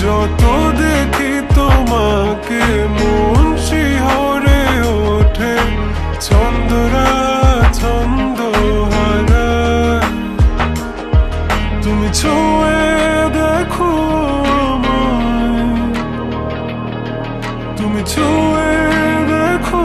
যত দেখি তোমাকে মন শিহরে ওঠে ছন্দরা ছন্দ হারায় তুমি ছুঁয়ে দেখো তুমি ছুঁয়ে দেখো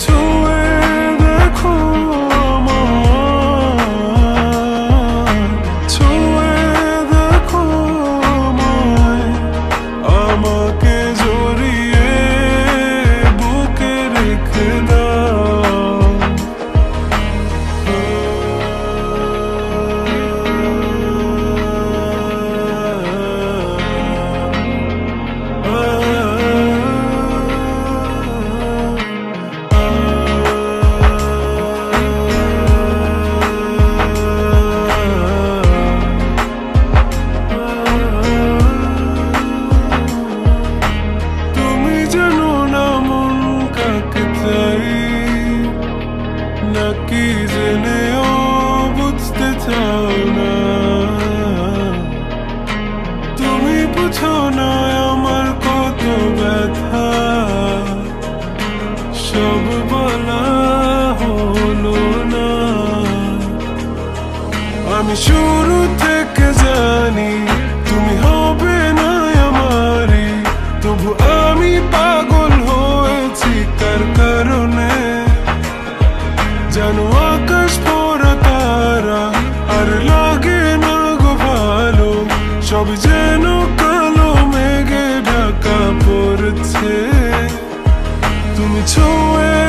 তুমি আমি শুরু থেকে জানি তুমি হবে না আমারি তবু আমি পাগল হয়েছি কার কারণে। জানো আকাশ পড়া তারা আর লাগে না গো ভালো, সব যেন কালো মেঘে ঢাকা পড়ছে। তুমি ছুঁয়ে